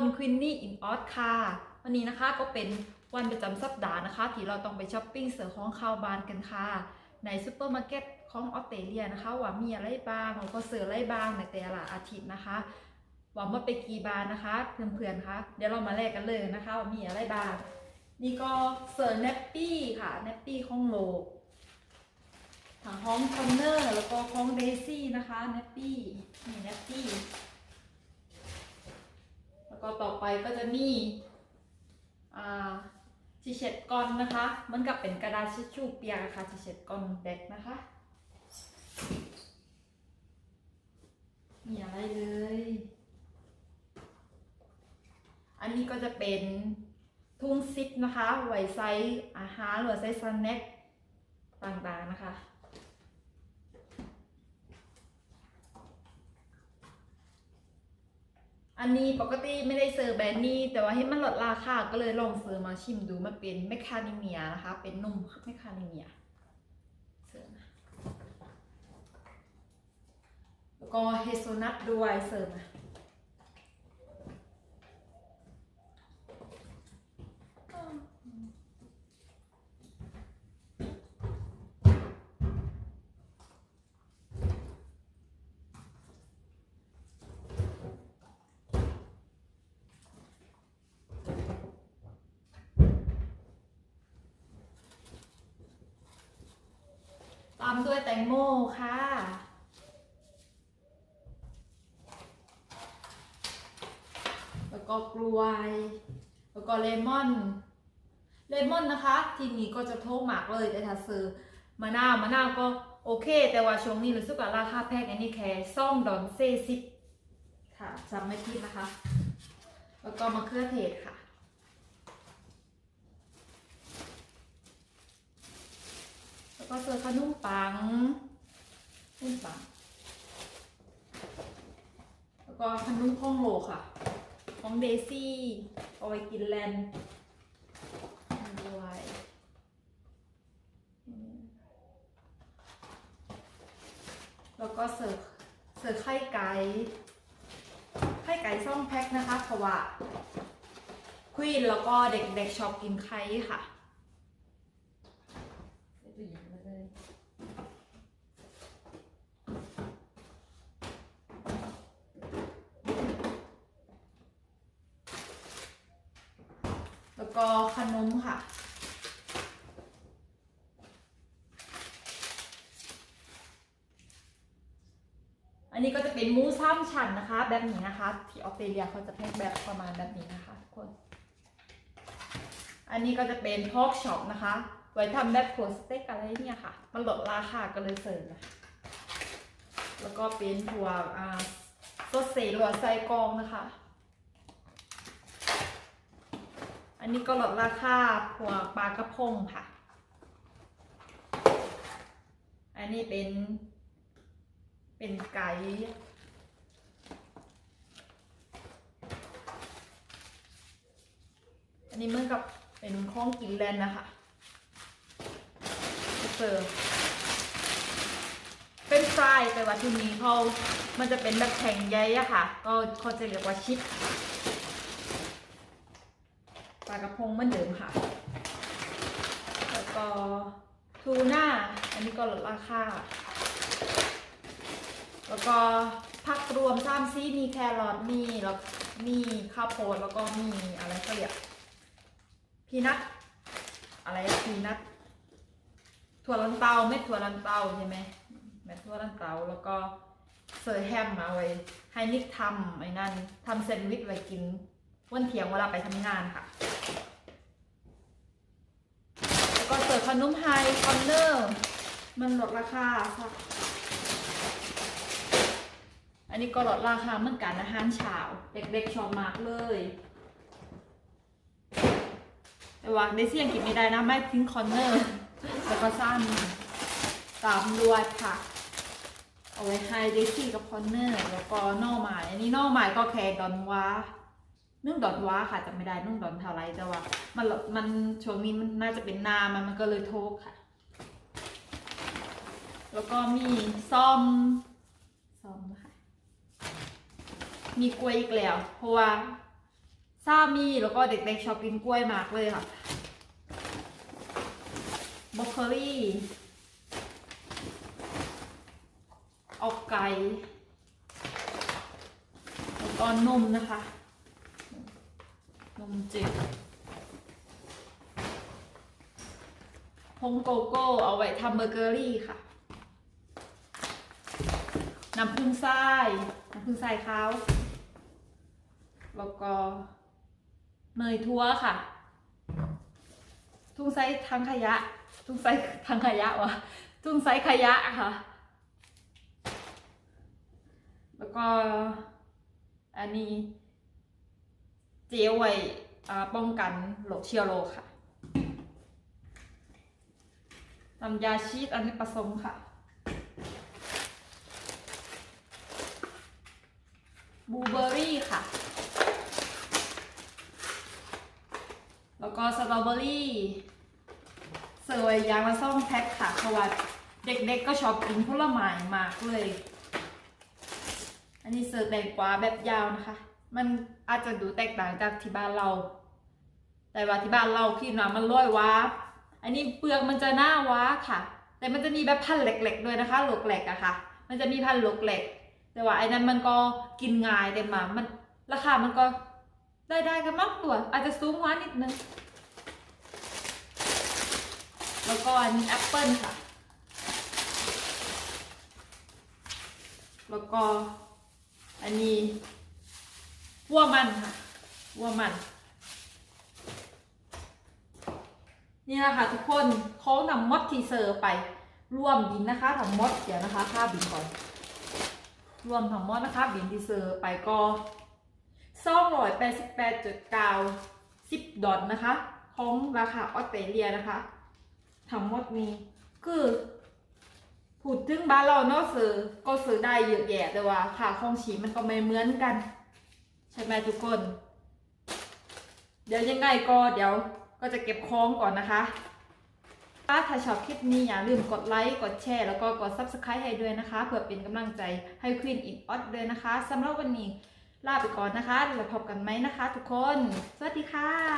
คนควินนี่อินออสค่ะ วันนี้นะคะก็เป็นวันประจำสัปดาห์นะคะ ที่เราต้องไปช้อปปิ้งเสือของข้าวบานกันค่ะ ในซูเปอร์มาร์เก็ตของออสเตรเลียนะคะ ว่ามีอะไรบ้างแล้วก็เสืออะไรบ้างในแต่ละอาทิตย์นะคะหวังว่าไปกี่บานนะคะเพื่อนๆคะเดี๋ยวเรามาแลกกันเลยนะคะว่ามีอะไรบ้าง นี่ก็เสือเนปปี้ค่ะเนปปี้ของโลกทางห้องคอนเนอร์แล้วก็ของเดซี่นะคะเนปปี้นี่เนปปี้ แล้วก็ต่อ ไปก็จะมีอ่าชิเช็ดก้อนนะคะเหมันกับเป็นกระดาษทิชชู่เปียกะค่ะชิเช็ดก้อนเด็กนะคะมีอะไรเลย อันนี้ก็จะเป็นทุ่งซิปนะคะไว้ใส่อาหารหรือใส่สแน็คต่างๆนะคะ อันนี้ปกติไม่ได้เซอร์แบรนด์นี้ แต่ว่าให้มันลดราคาก็เลยลองซื้อมาชิมดูมันเป็นแมคคาเดเมียนะคะ เป็นนมแมคคาเดเมียเสิร์ฟนะแล้วก็เฮโซนัทด้วยเสิร์ฟนะตามด้วยแตงโมค่ะ แล้วก็กล้วย แล้วก็เลมอน เลมอนนะคะ ทีนี้ก็จะโทษหมากเลยแต่ถ้าซื้อมะนาวมะนาวก็โอเค แต่ว่าช่วงนี้รู้สึกว่าราคาแพงอันนี้แค่ซ่องดอนเซซิค่ะจำไม่ผิดนะคะ แล้วก็มะเขือเทศค่ะ แล้ว ก็เจอขนมปังขนมปัง แล้วก็ขนมข้องโลค่ะ ของเดซี่เอาไว้กินแลนด์ด้วยแล้วก็เสิร์ฟเสิร์ฟไข่ไก่ไข่ไก่ซ่องแพ็คนะคะเพราะว่าควีนแล้วก็เด็กๆชอบกินไข่ค่ะตู้เย็นไว้เลย แล้วก็ขนมค่ะ อันนี้ก็จะเป็นมูสามชั้นนะคะ แบบนี้นะคะ ที่ออสเตรเลียเขาจะแพ็คแบบประมาณแบบนี้นะคะทุกคน อันนี้ก็จะเป็นพอกช็อปนะคะ ไว้ทำแบบถั่วสเต็กอะไรเนี่ยค่ะ มันลดราคาก็เลยเสริมนะแล้วก็เป็นถั่วอ่าซเซหรือว่าไส้กรองนะคะ อั นนี้ก็ลดราคาพวกปลากระพงค่ะ อันนี้เป็น เป็นไก่อันนี้เหมือนกับเป็นข้องกินแลนนะคะเสิร์ฟเป็นฟรายแต่ว่าทีนี้เขามันจะเป็นแบบแข็งใยอะค่ะ ก็เขาจะเรียกว่าชิป ปลากระพงเหมือนเดิมค่ะ แล้วก็ทูน่า อันนี้ก็ลดราคา แล้วก็ผักรวมสามซีมีแครอทมีแล้วมีข้าวโพดแล้วก็มีอะไรเขาเรียกพีนัทอะไรพีนัทถั่วลันเตาเม็ดถั่วลันเตาใช่ไหมเม็ดถั่วลันเตาแล้วก็เซอร์แฮมมาไว้ให้นิกทำไอ้นั่นทำแซนด์วิชไว้กิน วันเทียงเวลาไปทำงานค่ะ แล้วก็เสิร์ฟขนมไฮคอนเนอร์ มันลดราคาค่ะ อันนี้ก็ลดราคาเหมือนกันอาหารเช้าเด็กๆชอบมากเลย แต่ว่าเดซี่ยังกินไม่ได้นะไม่ทิ้งคอนเนอร์ แล้วก็สั้นตามด้วยค่ะเอาไว้ให้เดซี่กับคอนเนอร์ แล้วก็นอไม้อันนี้นอไม้ก็แค่ดอนวา นึ่งดอนว้าค่ะจะไม่ได้นึ่งดอนเท่าไรแต่ว่า มันมันช่วงนี้มันน่าจะเป็นนามันมันก็เลยโทกค่ะ แล้วก็มีซ่อมซ่อมค่ะ มีกล้วยอีกแล้ว เพราะว่าซามีแล้วก็เด็กๆชอบกินกล้วยมากเลยค่ะบล็อกโคลี่ออกไก่แล้วก็นมนะคะ นมจืดผงโกโก้เอาไว้ทำเบเกอรี่ค่ะ น้ำผึ้งทราย น้ำผึ้งทรายขาวแล้วก็เนยทั่วค่ะ ทุ่งไซทางขยะ ทุ่งไซทางขยะวะทุ่งไซขยะค่ะ แล้วก็อันนี้ เจลไว้ป้องกันโรคเชื้อโรคค่ะน้ำยาชีสอันนี้ผสมค่ะ บูเบอรี่ค่ะ แล้วก็สตรอเบอรี่เสว้อยางละซ่องแพ็คค่ะเพราะว่าเด็กๆก็ชอบกินผลไม้มากเลย อันนี้เสิร์ฟแตงกวาแบบยาวนะคะ มันอาจจะดูแตกต่างจากที่บ้านเรา แต่ว่าที่บ้านเราคิดว่ามันร้อยว้าอันนี้เปลือกมันจะหน้าว้าค่ะ แต่มันจะมีแบบพันเหล็กๆด้วยนะคะหลกเหล็กอะค่ะ มันจะมีพันหลกเหล็ก แต่ว่าไอ้นั้นมันก็กินง่ายแต่มามันราคามันก็ได้ได้กันมากตัว อาจจะสูงกว่านิดนึง แล้วก็อันนี้แอปเปิลค่ะ แล้วก็อันนี้ วัวมันค่ะวัวมัน นี่นะคะทุกคนเขานำมดทีเซอร์ไปรวมบินนะคะทั้งหมดเดี๋ยวนะคะค่าบินก่อน รวมทั้งหมดนะคะบินทีเซอร์ไปก็สองร้อยแปดสิบแปดจุดเก้าสิบดอลนะคะ ของราคาออสเตรเลียนะคะทั้งหมดนี้คือพูดถึงบ้านเราเนาะซื้อก็ซื้อได้เยอะแยะแต่ว่าค่าของชีพมันก็ไม่เหมือนกัน ใช่ไหมทุกคน เดี๋ยวยังไงก็เดี๋ยวก็จะเก็บคล้องก่อนนะคะ ถ้าชอบคลิปนี้อย่าลืมกดไลค์ กดแชร์ แล้วก็กด Subscribe ให้ด้วยนะคะ เพื่อเป็นกำลังใจให้ Queen in o t ด้วยนะคะสำหรับวันนี้ลาไปก่อนนะคะ แล้วพบกันไหมนะคะ ทุกคน สวัสดีค่ะ